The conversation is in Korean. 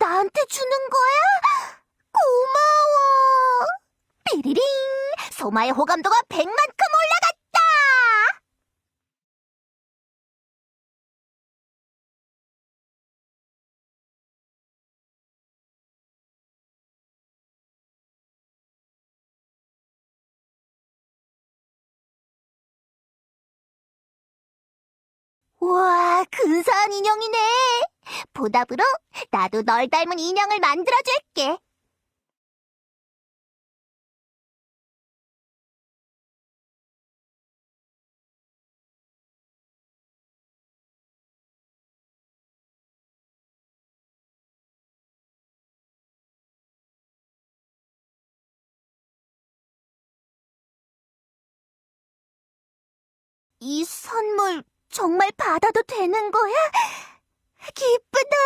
나한테 주는 거야? 고마워. 삐리링! 소마의 호감도가 백만큼 올라갔다! 우와, 근사한 인형이네. 보답으로 나도 널 닮은 인형을 만들어줄게. 이 선물 정말 받아도 되는 거야? 切符だ。